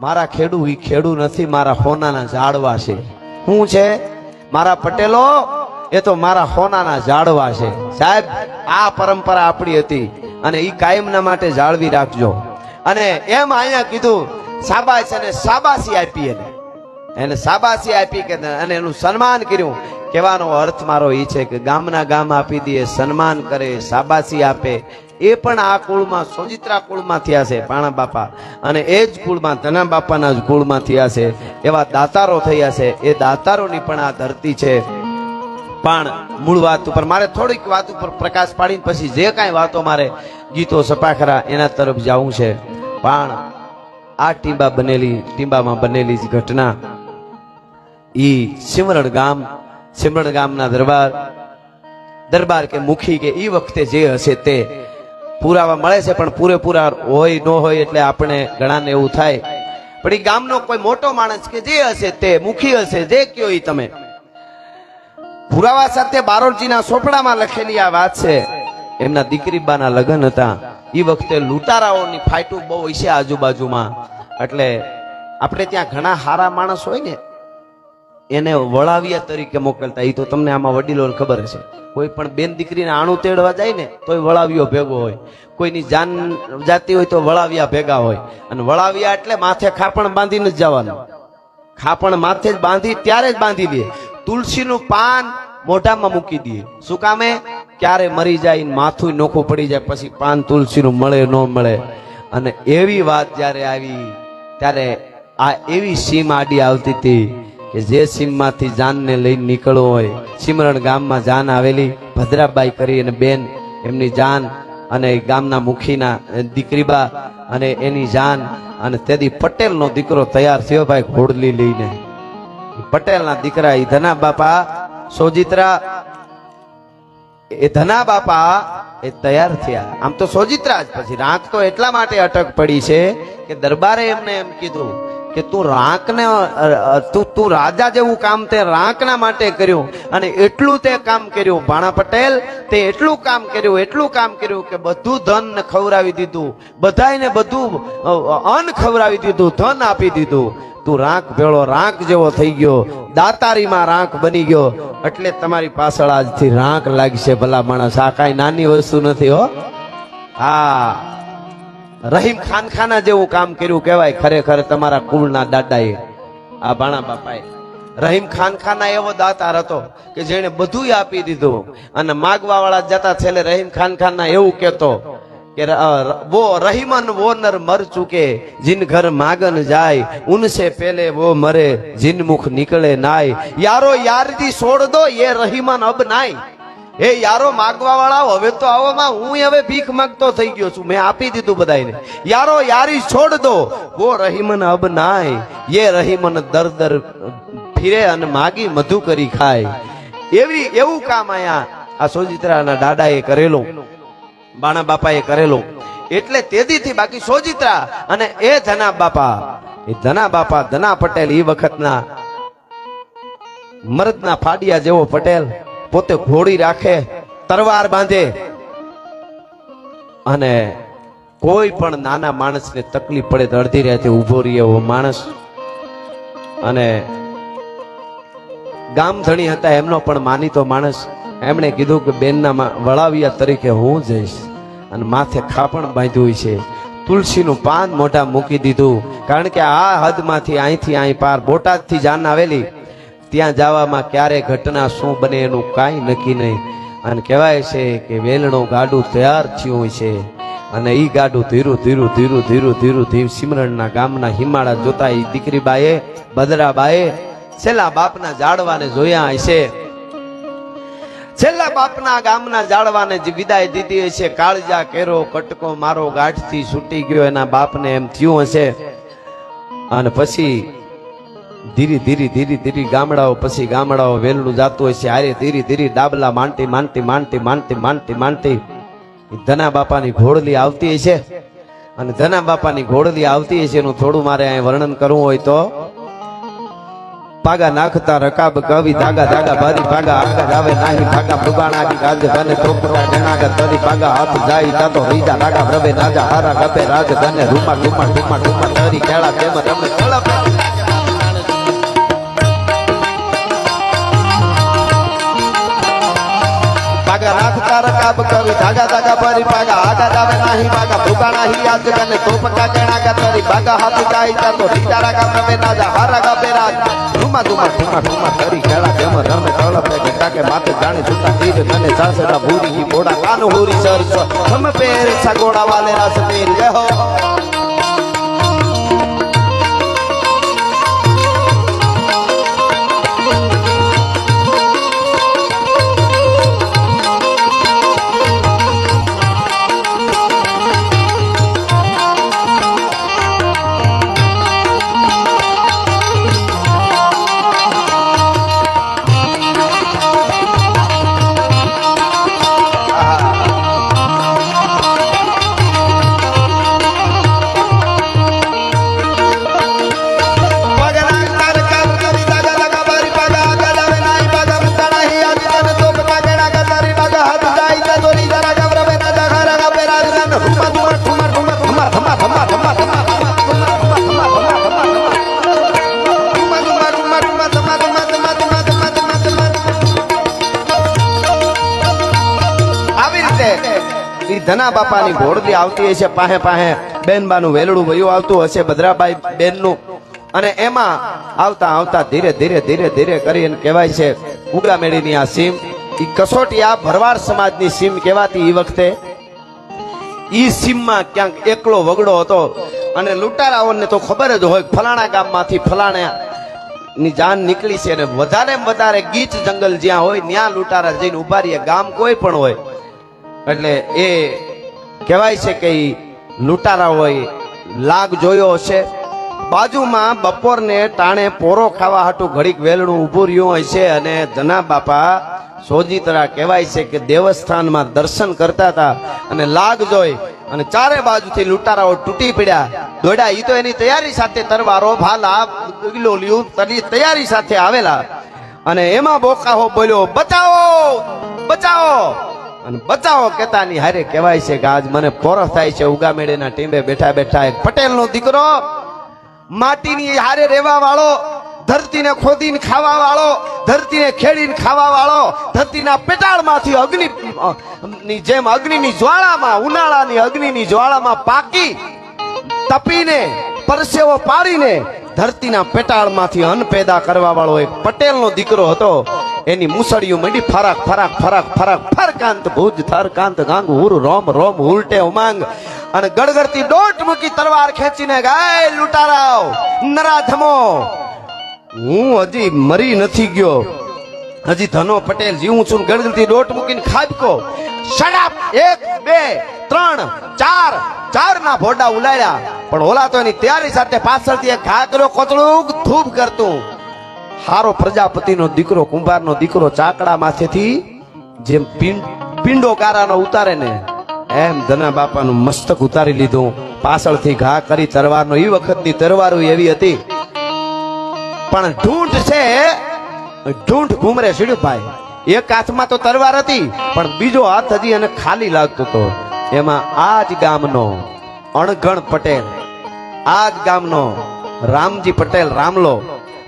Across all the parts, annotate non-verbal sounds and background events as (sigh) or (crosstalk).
મારા ખેડૂ, ઈ ખેડૂ નથી, મારા હોનાના ઝાડવા છે. શું છે? મારા પટેલો, એ તો મારા હોનાના ઝાડવા છે. સાહેબ, આ પરંપરા આપણી હતી અને ઈ કાયમના માટે જાળવી રાખજો. અને એમ અહીંયા કીધું સાબાસ અને સાબાસી આપી એને. એને સાબાસી આપી કે અને એનું સન્માન કર્યું. કહેવાનો અર્થ મારો એ છે કે ગામના ગામ આપી દે સન્માન કરે સાબાસી આપે. એ પણ આ કુળમાં સોજિત્રા કુળમાં થયા છે, પાણા બાપા. અને એ જ કુળમાં, ધના બાપાના જ કુળમાં થયા છે. એવા દાતારો થયા છે. એ દાતારોની પણ આ ધરતી છે. પણ મૂળ વાત ઉપર, મારે થોડીક વાત ઉપર પ્રકાશ પાડીને પછી જે કાંઈ વાતો મારે ગીતો સપાખરા એના તરફ જવું છે. પણ આ ટીંબા બનેલી, ટીંબામાં બનેલી જ ઘટના ઈ સિમરણ ગામ સિમરણ ગામના દરબાર દરબાર કે મુખી કે એ વખતે જે હશે તે પુરાવા મળે છે, પણ પૂરેપૂરા હોય, ન હોય એટલે આપણે ઘણાને એવું થાય. પણ એ ગામનો કોઈ મોટો માણસ કે જે હશે તે મુખી હશે, જે કયો એ તમે? પુરાવા સાથે બારોટજીના સોપડામાં લખેલી આ વાત છે, એમના દીકરીબાના લગ્ન હતા. એ વખતે લૂંટારાઓની ફાઇટું બહુ હોય છે આજુબાજુમાં. એટલે આપણે ત્યાં ઘણા સારા માણસ હોય ને એને વળાવ્યા તરીકે મોકલતા. એ તો તમને આમાં વડીલોને ખબર હશે કોઈ પણ બેન દીકરીને આણું તેડવા જાય ને, તોય વળાવ્યો ભેગો હોય. કોઈની જાન જાતી હોય તો વળાવ્યા ભેગા હોય. અને વળાવ્યા એટલે માથે ખાપણ બાંધીને જ જવાનું. ખાપણ માથે જ બાંધી, ત્યારે જ બાંધી દે. તુલસીનું પાન મોઢામાં મૂકી દે. શું કામે? ક્યારે મરી જાય માથું નોખું પડી જાય, પછી પાન તુલસીનું મળે ન મળે. અને એવી વાત જ્યારે આવી, ત્યારે આ એવી સીમ આડી આવતી હતી કે જે સીમમાંથી જાનને લઈને નીકળવો હોય સિમરણ ગામમાં જાન આવેલી, ભદ્રાબાઈ કરી અને બેન, એમની જાન અને ગામના મુખીના દીકરીબા અને એની જાન અને તેથી પટેલનો દીકરો તૈયાર થયો ભાઈ ઘોડલી લઈને. પટેલના દીકરા એ ધના બાપા સોજિત્રા, એ ધના બાપા એ તૈયાર થયા. આમ તો સોજિત્રા જ પછી. રાંક તો એટલા માટે અટક પડી છે કે દરબારે એમને એમ કીધું કે તું રાંકને તું તું રાજા જેવું કામ તે રાંકના માટે કર્યું અને એટલું તે કામ કર્યું. ભાણા પટેલ, તે એટલું કામ કર્યું, એટલું કામ કર્યું કે બધું ધન ખવડાવી દીધું. બધાને બધું અન્ન ખવડાવી દીધું, ધન આપી દીધું. તું રાંક ભેળો, રાંક જેવો થઈ ગયો. દાતારીમાં રાંક બની ગયો. એટલે તમારી પાછળ આજથી રાંક લાગશે ભલા માણસ. આ કાંઈ નાની વસ્તુ નથી હો. હા. રહીમ ખાનખાના જેવું કામ કર્યું કહેવાય, ખરેખર તમારા કુળના દાદાએ. આ ભાણા બાપાએ. રહીમ ખાનખાના એવો દાતાર હતો કે જેણે બધું આપી દીધું અને માગવા વાળા જતા છેલ્લે રહીમ ખાનખાના એવું કહેતો કે વો રહીમન વો નર મર ચૂકે, જિન ઘર માગન જાય, ઉનસે પેલે વો મરે જીન મુખ નીકળે નાય. યારો યારથી છોડ દો એ રહીમન અબ નાય. એ યારો માગવા વાળા હવે તો આવો હું હવે ભીખ માંગતો થઈ ગયો છું. મેં આપી દીધું બધાને યારો, યારી છોડ દો. વો રહીમન અબ નાય. યે રહીમન દર દર ફિરે અને માગી મધુ કરી ખાય. એવી, એવું કામ આયા આ સોજિત્રાના દાદાએ કરેલું. બાણા બાપાએ કરેલું. એટલે તેદીથી બાકી સોજિત્રા અને એ ધના બાપા. એ ધના બાપા, ધના પટેલ એ વખતના મરદના ફાડિયા જેવો પટેલ. પોતે ઘોડી રાખે તરવાર બાંધે. અને કોઈ પણ નાના માણસને તકલીફ પડે અડધી રાતે ઊભો રહે એવો માણસ. અને ગામ ધણી હતા, એમનો પણ માનીતો માણસ. એમણે કીધું કે બેનના વળાવિયા તરીકે હું જઈશ. અને માથે ખાપણ બાંધ્યું છે. તુલસીનું પાન મોઢા મૂકી દીધું. કારણ કે આ હદમાંથી અહીંથી અહીં પાર બોટાદથી જાન આવેલી. ત્યાં જવામાં ક્યારે ઘટના શું બને એનું કાંઈ નક્કી નહીં. અને કહેવાય છે કે વેલણું ગાડું તૈયાર થયું છે. અને એ ગાડું ધીરું ધીરું ધીરું ધીરું ધીરું ધીર સિમરણના ગામના હિમાળા જોતા ઈ દીકરીબાએ, બદરાબાએ, છેલ્લા બાપના જાડવાને જોયા હશે છેલ્લા બાપના ગામના જાળવાને જે વિદાય દીધી હશે કાળજા, કેરો, કટકો, મારો ગાંઠથી છૂટી ગયો એના બાપને એમ થયું હશે. અને પછી ધીરે ધીરે ધીરે ધીરે ગામડાઓ પછી ગામડાઓ વેલનું જાતું હોય છે. આરે ધીરે ધીરે ડાબલા માંડતી માંડતી માંડતી માંડતી માંડતી માંડતી ધના બાપાની ઘોડલી આવતી હશે અને ધના બાપાની ઘોડલી આવતી હશે એનું થોડું મારે અહીં વર્ણન કરવું હોય તો. પાગા નાખતા રકાબ કવિ ધાગા ધાગા ભરી પાગા આગળ આવે નાહી પાગા મૃગાણા કી ગાજ ગને તોપરા જણાગા તરી પાગા હાથ જાય તાતો રીજા રાગા રવે નાજા હારા ગપે રાજ ગને રૂમા રૂમા રૂમા રૂમા તરી કેળા તેમ રમે. કળપ પાગા નાખતા રકાબ કવિ ધાગા ધાગા ભરી પાગા આગા આવે નાહી ભાગા મૃગાણા હી આજ ગને કેણા કા તરી પાગા હાથ જાય તાતો રીજા રાગા પ્રભે નાજા હારા ગપે રાજ. ધુમા ધુમા ધુમા ધુમા તરી ખેલા તેમ રમે કળપ ઘટા કે માથે જાણી છૂટા તીર, તને સાસડા ભૂરી, કી બોડા કાનો હોરી સર સમ પેર સગોડા વાલે રાસ પેર જય ધના બાપાની ઘોડલી આવતી હશે પાહે પાહે બેનબાનું વેલડું વયું આવતું હશે, ભદ્રાબાઈ બેનનું. અને એમાં આવતા આવતા ધીરે ધીરે ધીરે ધીરે કરીને કહેવાય છે ઉગડા મેળીની આ સીમ એ કસોટિયા ભરવાડ સમાજની સીમ કહેવાતી એ વખતે. ઈ સીમમાં ક્યાંક એકલો વગડો હતો અને લૂંટારાઓને તો ખબર જ હોય ફલાણા ગામમાંથી ફલાણા ની જાન નીકળી છે અને વધારે વધારે ગીચ જંગલ જ્યાં હોય, ત્યાં લૂંટારા જઈને ઊભા રહીએ ગામ કોઈ પણ હોય એટલે એ કહેવાય છે કે લૂંટારા હોય, લાગ જોયો હશે. બાજુમાં બપોરને ટાણે પોરો ખાવા હાટું ઘડીક વેલણું ઊભું રહ્યું હોય છે અને ધના બાપા સોજીતરા કહેવાય છે કે દેવસ્થાનમાં દર્શન કરતા હતા અને લાગ જોઈ અને ચારે બાજુથી લૂંટારાઓ તૂટી પડ્યા. દોડ્યા. એ તો એની તૈયારી સાથે તરવારો, ભાલા ગિલોલિયું તની તૈયારી સાથે આવેલા. અને એમાં બોકાહો બોલ્યો, બચાવો! બચાવો! અને બચાવો કેતાની હારે કહેવાય છે કે આજ મને પોરસ થાય છે, ઉગામેડીના ટીંબે બેઠા બેઠા એક પટેલનો દીકરો, માટીની હારે રહેવા વાળો, ધરતીને ખોદીને ખાવા વાળો, ધરતીને ખેડીને ખાવા વાળો, ધરતીના પેટાળમાંથી અગ્નિ ની જેમ અગ્નિની જ્વાળામાં, ઉનાળાની અગ્નિની જ્વાળામાં પાકી, તપીને, પરસેવો પાડીને ધરતીના પેટાળમાંથી અન્ન પેદા કરવા વાળો એક પટેલનો દીકરો હતો. એની મુસળિયું મંડી ફરાક ફરાક ફરાક ફરાક. ફરકાંત ભુજ, થરકાંત ગાંગ હુર રોમ રોમ, ઉલટે ઉમાંગ. અને ગડગડતી દોટ મૂકી તલવાર ખેંચીને ગાય લૂંટારાવ નરાધમો હું હજી મરી નથી ગયો. હજી ધનો પટેલ જીવું છું ગડગડતી દોટ મૂકીને ખાબકો. શડાપ એક, બે, ત્રણ, ચાર. ચાર ના ભોડા ઉલાડ્યા પણ ઓલા તો એની તૈયારી સાથે પાછળથી એક ઘાકરો કોચડું ધૂપ કરતું. હારો પ્રજાપતિનો દીકરો, કુંભારનો દીકરો ચાકડા માથેથી જેમ પિંડ કારાનો ઉતારે ને એમ ધના બાપાનું મસ્તક ઉતારી લીધું. પાછળથી ઘા કરી તરવારનો એ વખતની તરવારો એવી હતી. પણ ઢૂંઢ છે, ઢૂંઢ ઘુમરે ભાઈ. એક હાથમાં તો તરવાર હતી, પણ બીજો હાથ હજી એને ખાલી લાગતો હતો. એમાં આ જ ગામનો અણગણ પટેલ આ જ ગામનો રામજી પટેલ રામલો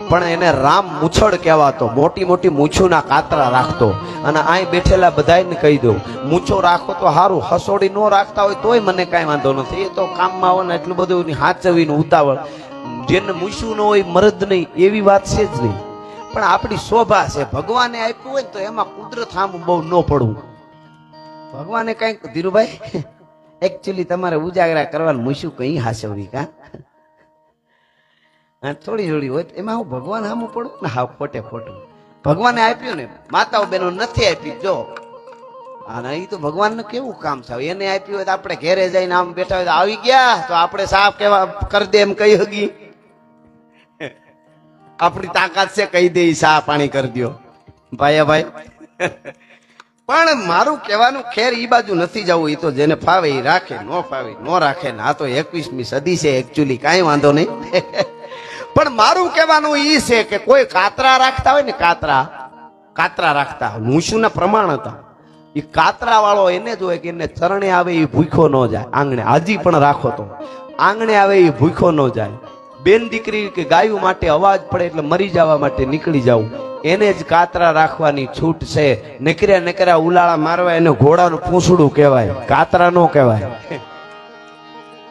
પણ એને રામ મૂછડ કહેવાતો, મોટી મોટી મૂછુના કાતરા રાખતો. અને અહીં બેઠેલા બધાયને કહી દઉં, મૂછો રાખો તો સારું હસોડી ન રાખતા હોય તોય મને કાંઈ વાંધો નથી. એ તો કામમાં આવે ને એટલું બધું હાચવીને ઉતાવળ. જેને મૂછું ન હોય, મરદ નહીં, એવી વાત છે જ નહીં. પણ આપણી શોભા છે. ભગવાને આપ્યું હોય તો એમાં કુદરત આમ બહુ ન પડવું. ભગવાને કંઈક, ધીરુભાઈ (laughs) એકચ્યુઅલી તમારે ઉજાગરા કરવાનું મૂછું કઈ હાસવવી કા? થોડી થોડી હોય એમાં હું ભગવાન સામું પડું ને હા ખોટે ખોટું. ભગવાને આપ્યું ને, માતાઓ બહેનો નથી આપી, જો. અને એ તો ભગવાનનું કેવું કામ છે? એને આપ્યું હોય તો આપણે ઘેરે જઈને આમ બેઠા હોય આવી ગયા, તો આપણે સાફ કેવા કરી દે એમ કહી હગી. આપણી તાકાત છે, કહી દે સા પાણી કરી દ્યો. ભાઈ ભાઈ. પણ મારું કહેવાનું ખેર એ બાજુ નથી જવું એ તો જેને ફાવે એ રાખે, ન ફાવે, ન રાખે. ને આ તો એકવીસમી સદી છે એકચ્યુઅલી કાંઈ વાંધો નહીં. પણ મારું કહેવાનું ઈ છે કે કોઈ કાતરા રાખતા હોય ને કાતરા કાતરા રાખતા મૂછુના પ્રમાણ હતા. એ કાતરા વાળો એને જોવે કે એને ચરણે આવે એ ભૂખો ન જાય. આંગણે હજી પણ રાખો તો. આંગણે આવે એ ભૂખો ન જાય. બેન દીકરી કે ગાયું માટે અવાજ પડે એટલે મરી જવા માટે નીકળી જવું એને જ કાતરા રાખવાની છૂટ છે. નકર્યા નકર્યા ઉલાળા મારવા એને ઘોડાનું પૂંછડું કહેવાય. કાતરા નો કહેવાય.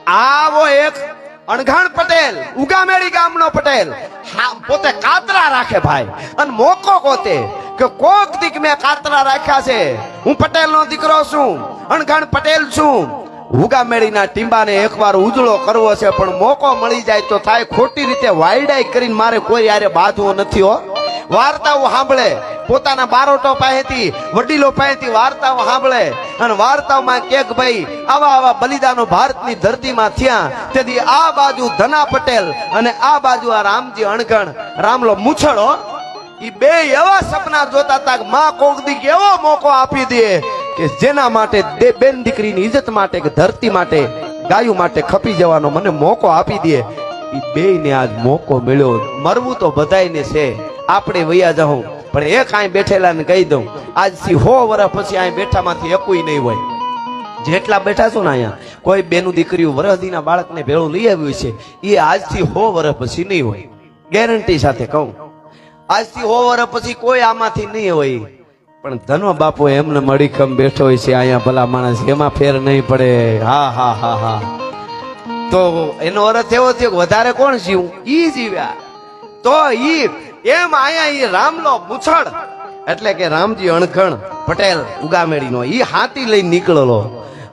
આવો એક અણઘાણ પટેલ, ઉગામેડી ગામનો પટેલ. પોતે કાતરા રાખે ભાઈ. અને મોકો કોતે કે કોક દીક મેં કાતરા રાખ્યા છે. હું પટેલનો દીકરો છું, અણઘાણ પટેલ છું. ઉગામેડીના ટીંબાને એકવાર ઉજળો કરવો છે, પણ મોકો મળી જાય તો થાય ખોટી રીતે વાયડાઈ કરીને મારે કોઈ યારે બાંધવો નથી હો. વાર્તાઓ સાંભળે પોતાના બારોટો પાસેથી, વડીલો પાસેથી વાર્તાઓ સાંભળે અને વાર્તાઓમાં કેક ભાઈ, આવા આવા બલિદાનો ભારતની ધરતીમાં થયા. તેથી આ બાજુ ધના પટેલ અને આ બાજુ આ રામજી અણગણ, રામલો મૂછડો એ બે એવા સપના જોતા હતા માં કોક દીક એવો મોકો આપી દે કે જેના માટે દે બેન દીકરીની ઇજ્જત માટે કે ધરતી માટે, ગાયું માટે ખપી જવાનો મને મોકો આપી દે. એ બેયને આજ મોકો મળ્યો. મરવું તો બધાયને છે. આપણે વૈયા જવું પણ એક અહીં બેઠેલા ને કહી દઉં, આજથી હો વર્ષ પછી અહીં બેઠામાંથી એકુય નહીં હોય. જેટલા બેઠા છો ને અહીંયા, કોઈ બેનું દીકરીઓ વરહદીના બાળકને ભેળું લઈ આવ્યું છે, એ આજથી હો વર્ષ પછી નહીં હોય. ગેરંટી સાથે કહું, આજથી હો વર્ષ પછી કોઈ આમાંથી નહીં હોય. પણ ધનો બાપુ એમને મડીખમ બેઠો હોય છે, અહીંયા ભલા માણસ, એમાં ફેર નહીં પડે. હા હા હા હા. તો એનો અર્થ એવો થયો કે વધારે કોણ જીવું? ઈ જીવ્યા. તો ઈ એમ એ રામલો મુછડ. એટલે કે રામજી અણખણ પટેલ ઉગામેડીનો ઈ હાથી લઈને નીકળેલો.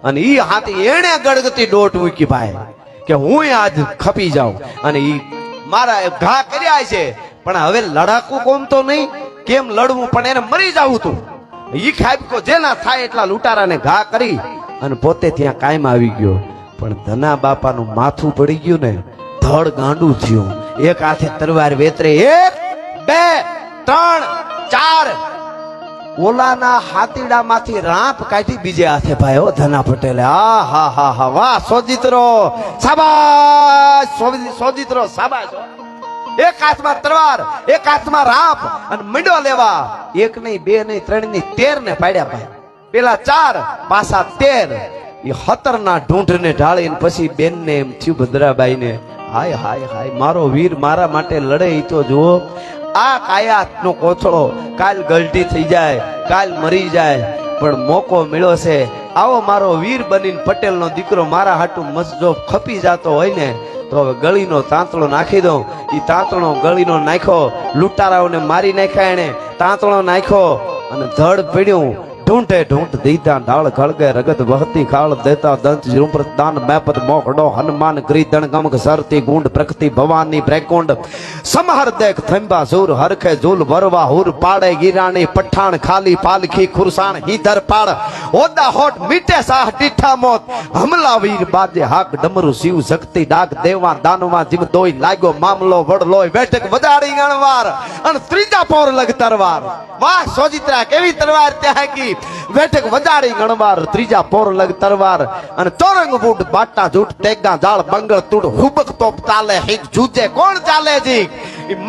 અને ઈ હાથી એણે ગળગતી દોટ મૂકી ભાઈ, કે હું આજ ખપી જાઉં. અને ઈ મારા ઘા કર્યા છે, પણ હવે લડાકુ કોમ તો નહીં, કેમ લડવું? પણ એને મરી જવું તું. ઈ ખાબકો જેના થાય એટલા લૂંટારાને ઘા કરી, અને પોતે ત્યાં કાયમ આવી ગયો. પણ ધના બાપાનું માથું પડી ગયું ને, ધડ ગાંડું થયું. એક હાથે તરવાર વેતરે, એક બે, ત્રણ, ચાર. ઓલાના હાથીડામાંથી રાપ કાઢી બીજે હાથે ભાઈ ઓ ધના પટેલે. આ, હા હા હા, વાહ સોજિત્રો સાબાશ સોજી- સોજિત્રો સાબાશ. એક હાથમાં તરવાર એક હાથમાં રાપ અને મીંડો લેવા. એક નહીં બે નહીં ત્રણ નહીં તેર ને પાડ્યા ભાઈ. પેલા ચાર, પાછા તેર. એ હતરના ઢૂંઢને ઢાળીને પછી બેન ને એમ થયું ભદ્રાબાઈ ને હાય હાય હાય, મારો વીર મારા માટે લડે એ તો જુઓ. આ કાયા નો કોથળો કાલ ગલટી થઈ જાય, કાલ મરી જાય, પણ મોકો મળ્યો છે. આવો મારો વીર બનીને પટેલનો દીકરો મારા હાટું મસજો ખપી જતો હોય ને, તો હવે ગળીનો તાંતળો નાખી દઉં. એ તાંતણો ગળીનો નાખ્યો, લૂંટારાઓને મારી નાખ્યા એને તાંતણો નાખ્યો, અને ધડ પીડ્યું. ઢૂંઢે ઢૂંઢ દીધા ઢાળ ખળગે રગત વહતી ખાળ દેતા દંત ઝુંપર દાન મેપત મોકડો હનુમાન ગ્રીધણ ગમક સરતી ગુંડ પ્રકૃતિ ભવાની બ્રેકુંડ સમહર દેખ થંબા સુર હરખે ઝૂલ વરવા હુર પાડે ગિરાણી પઠાણ ખાલી પાલખી ખુરસાણ હીધર પાડ ઓદા હોટ મીટે સાહ ટીઠા મોત હમલા વીર બાજે હાક ડમરુ શિવ શક્તિ ડાક દેવા દાનવા જીવ દોઈ લાગ્યો મામલો વડલોય બેઠક વધારી ગણવાર અને ત્રીજા પોર લગ તરવાર વાહ સોજિત્રા કેવી તરવાર ત્યાં કી બેઠક વધારી ગણવાર, ત્રીજા પોર લગ તરવાર, અને તોરંગ બૂટ, બાટા જૂટ, ટેગા જાળ બંગળ તૂટ, હુબક તોપ ચાલે હિક જૂજે, કોણ ચાલે જી?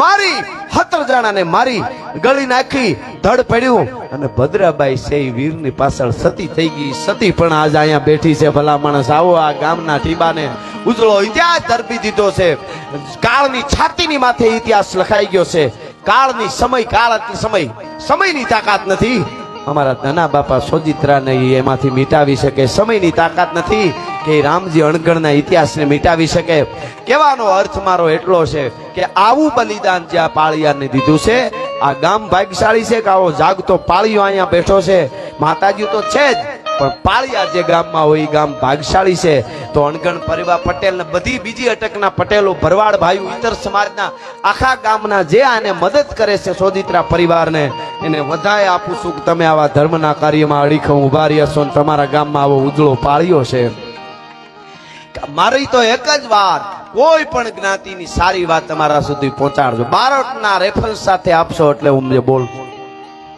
મારી હતર જણાને મારી ગળી નાખી, ધડ પડ્યું, અને ભદ્રાબાઈ છે વીરની પાછળ સતી થઈ ગઈ, સતી પણ આજ અહીંયા બેઠી છે, ભલા માણસ, આવો આ ગામના ટીબાને ઉજળો ઇતિહાસ ધરપી દીધો છે. કાળની છાતીની માથે ઇતિહાસ લખાઈ ગયો છે. કાળની સમય કાળ સમય, સમયની તાકાત નથી. અમારા નાના બાપા સોજિત્રાને એમાંથી મિટાવી શકે. સમયની તાકાત નથી કે રામજી અણગણના ઇતિહાસને મિટાવી શકે. કહેવાનો અર્થ મારો એટલો છે કે આવું બલિદાન જે આ પાળિયાને દીધું છે, આ ગામ ભાગ્યશાળી છે કે આવો જાગતો પાળિયો અહીંયા બેઠો છે. માતાજી તો છે જ. પણ પાળિયા જે ગામમાં હોય એ ગામ ભાગશાળી છે. તો અણગણ પરિવાર પટેલ ને બધી બીજી અટકના પટેલો, ભરવાડ ભાઈઓ ઇતર સમાજના આખા ગામના જે આને મદદ કરે છે સોદિત્રા પરિવારને, એને વધારે આપું છું તમે આવા ધર્મના કાર્યમાં અડીખમ ઊભા રહ્યા છો ને તમારા ગામમાં આવો ઉજળો પાળ્યો છે. મારી તો એક જ વાત, કોઈ પણ જ્ઞાતિની સારી વાત તમારા સુધી પહોંચાડજો. બારોટના રેફરન્સ સાથે આપશો એટલે હું બોલ.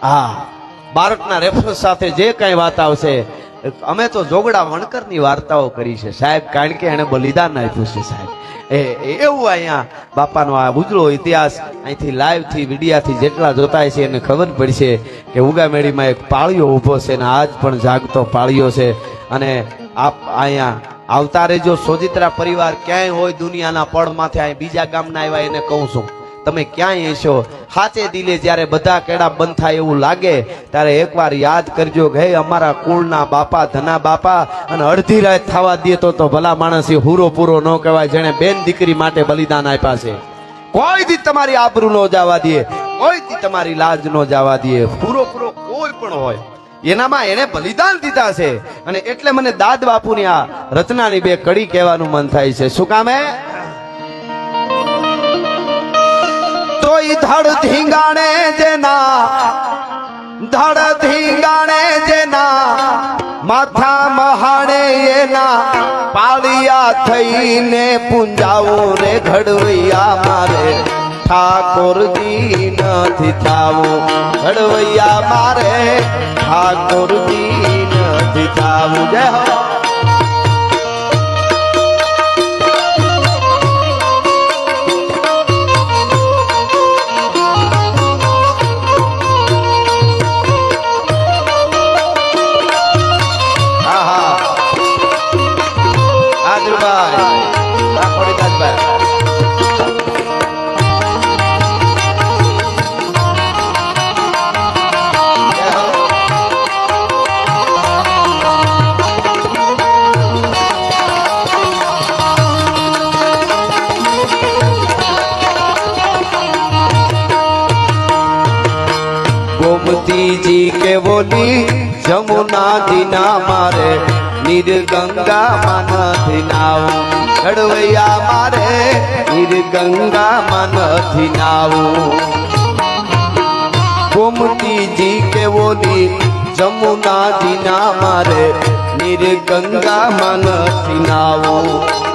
હા. બારોટના રેફરન્સ સાથે જે કઈ વાત આવશે, અમે તો જોગડા વણકરની વાર્તાઓ કરી છે સાહેબ, કારણ કે એને બલિદાન આપ્યું છે સાહેબ. એ એવું અહીંયા બાપાનો આ ઉજળો ઇતિહાસ અહીંથી લાઈવથી વિડિયાથી જેટલા જોતા છે એને ખબર પડશે કે ઉગામેડીમાં એક પાળિયો ઊભો છે અને આજ પણ જાગતો પાળીઓ છે. અને આપ અહીંયા આવતા રહેજો સોજિત્રા પરિવાર ક્યાંય હોય દુનિયાના પળમાંથી, અહીં બીજા ગામના આવ્યા, એને કહું છું. તમે ક્યાંય હશો હાચે દિલે જ્યારે બધા કેળા બંધ થાય એવું લાગે, ત્યારે એકવાર યાદ કરજો કે અમારા કુળના બાપા, ધના બાપા, અને અડધી રાત થવા દે તો તો ભલા માણસ હુરો પૂરો ન કહેવાય, જેણે બેન દીકરી માટે બલિદાન આપ્યા છે. કોઈ દી તમારી આબરૂ ન જવા દે, કોઈ દી તમારી લાજ ન જવા દે. પૂરો પૂરો કોઈ પણ હોય, એનામાં એને બલિદાન દીધા છે. અને એટલે મને દાદ બાપુની આ રચનાની બે કડી કહેવાનું મન થાય છે. શું કામે તોય ધડ ધીંગાણે જેના, ધડ ધીંગાણે જેના, માથા મહાણે એના, પાળિયા થઈને પૂંજાવો રે ઘડવૈયા મારે, ઠાકોરજી નથી થાવો, ઘડવૈયા મારે, ઠાકોરજી નથી થાવું. જય હો. કાલીજી કે બોલી જમુના દીના મારે નીર ગંગા માનથી નાવું. ઘડવૈયા મારે નીર ગંગા માનથી નાવું. ગોમતીજી કે બોલી જમુના દીના મારે નીર ગંગા માનથી નાવું.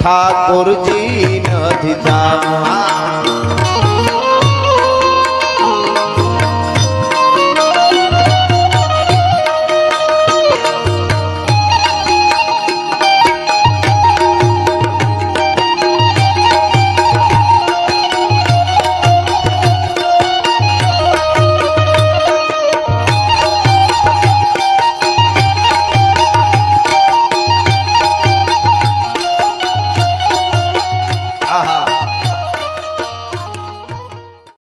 ઠાકોરજી નથી જાણવા